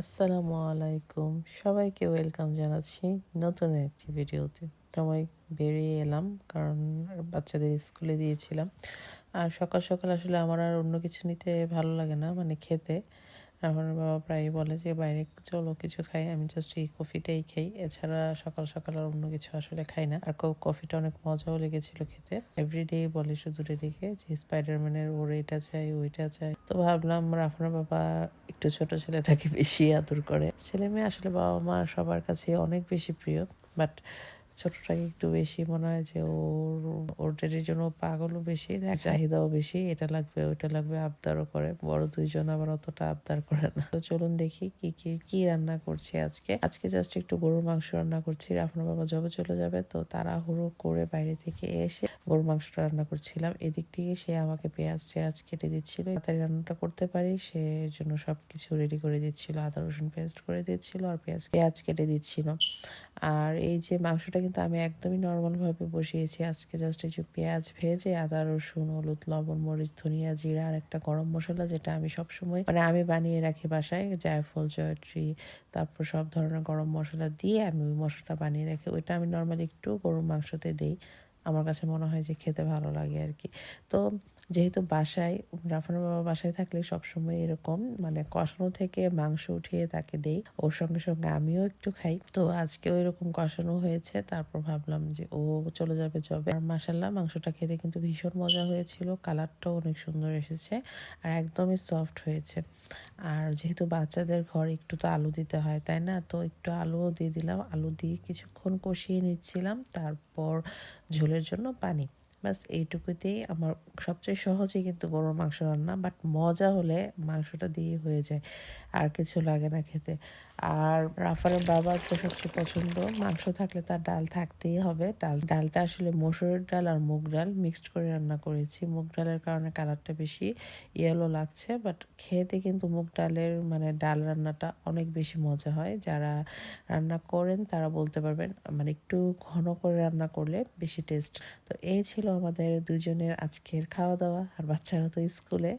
আসসালামু আলাইকুম। সবাইকে ওয়েলকাম জানাচ্ছি নতুন একটি ভিডিওতে। তোমায় বেরিয়ে এলাম কারণ বাচ্চাদের স্কুলে দিয়েছিলাম। আর সকাল সকাল আসলে আমার আর অন্য কিছু নিতে ভালো লাগে না মানে খেতে। আমার বাবা প্রায়ই বলে যে, বাইরে চলো, কিছু খাই, আমি জাস্ট এই কফিটাই খাই। এছাড়া সকাল সকাল আর অন্য কিছু আসলে খাই না। আর কফিটা অনেক মজাও লেগেছিল খেতে। এভরিডে বলে শুধু রেডিকে যে স্পাইডারম্যানের ওর এটা চাই, ওইটা চাই। তো ভাবলাম রাফার বাবা একটু ছোট ছেলেটাকে বেশি আদর করে। ছেলে মেয়ে আসলে বাবা মা সবার কাছে অনেক বেশি প্রিয়। বাট ছোটটাকে একটু বেশি মনে হয় যে ওর ওর ডেডির জন্য পাগলও বেশি চাহিদাও বেশি, এটা লাগবে, ওইটা লাগবে, আবদারও করে। বড় দুইজন আবার অতটা আবদার করে না। তো চলুন দেখি কি কি কি রান্না করছি আজকে। আজকে জাস্ট একটু গরুর মাংস রান্না করছি। রাফনা বাবা জবে চলে যাবে, তো তাড়াহুড়ো করে বাইরে থেকে এসে গরুর মাংসটা রান্না করছিলাম। এদিক থেকে সে আমাকে পেঁয়াজ টেয়াজ কেটে দিচ্ছিল। তাড়াতাড়ি রান্নাটা করতে পারি, সে জন্য সবকিছু রেডি করে দিচ্ছিল। আদা রসুন পেস্ট করে দিচ্ছিল আর পেঁয়াজ পেঁয়াজ কেটে দিচ্ছিল। আর এই যে মাংসটা কিন্তু আমি একদমই নর্মাল ভাবে বসিয়েছি। আজকে জাস্ট কিছু পেঁয়াজ ভেজে, আদা, রসুন, হলুদ, লবণ, মরিচ, ধনিয়া, জিরা আর একটা গরম মশলা যেটা আমি সবসময় মানে আমি বানিয়ে রাখি বাসায়, জায়ফল জয়ট্রি তারপর সব ধরনের গরম মশলা দিয়ে আমি ওই মশলাটা বানিয়ে রাখি। ওইটা আমি নর্মালি একটু গরুর মাংসতে দিই। আমার কাছে মনে হয় যে খেতে ভালো লাগে আর কি। তো যেহেতু বাসায়, রাফানোর বাবা বাসায় থাকলে সবসময় এরকম মানে কষানো থেকে মাংস উঠিয়ে তাকে দেই। ওর সঙ্গে সঙ্গে আমিও একটু খাই। তো আজকেও এরকম কষানো হয়েছে, তারপর ভাবলাম যে ও চলে যাবে জবে। আর মাসাল্লাহ মাংসটা খেতে কিন্তু ভীষণ মজা হয়েছিল, কালারটাও অনেক সুন্দর এসেছে, আর একদমই সফট হয়েছে। আর যেহেতু বাচ্চাদের ঘর একটু তো আলু দিতে হয়, তাই না? তো একটু আলুও দিয়ে দিলাম। আলু দিয়ে কিছুক্ষণ কষিয়ে নিচ্ছিলাম, তারপর ঝোলের জন্য পানি। ব্যাস এইটুকুতেই আমার সবচেয়ে সহজে কিন্তু গরুর মাংস রান্না বাট মজা হলে মাংসটা দিয়ে হয়ে যায়, আর কিছু লাগে না খেতে। আর রাফারের বাবার তো সবচেয়ে পছন্দ, মাংস থাকলে তার ডাল থাকতেই হবে। ডাল, ডালটা আসলে মসুরের ডাল আর মুগ ডাল মিক্সড করে রান্না করেছি। মুগ ডালের কারণে কালারটা বেশি ইয়েলো লাগছে বাট খেতে কিন্তু মুগ ডালের মানে ডাল রান্নাটা অনেক বেশি মজা হয়। যারা রান্না করেন তারা বলতে পারবেন মানে একটু ঘন করে রান্না করলে বেশি টেস্ট তো এই ছিল আমাদের দুজনের আজকের খাওয়া দাওয়া আর বাচ্চারা তো স্কুলে।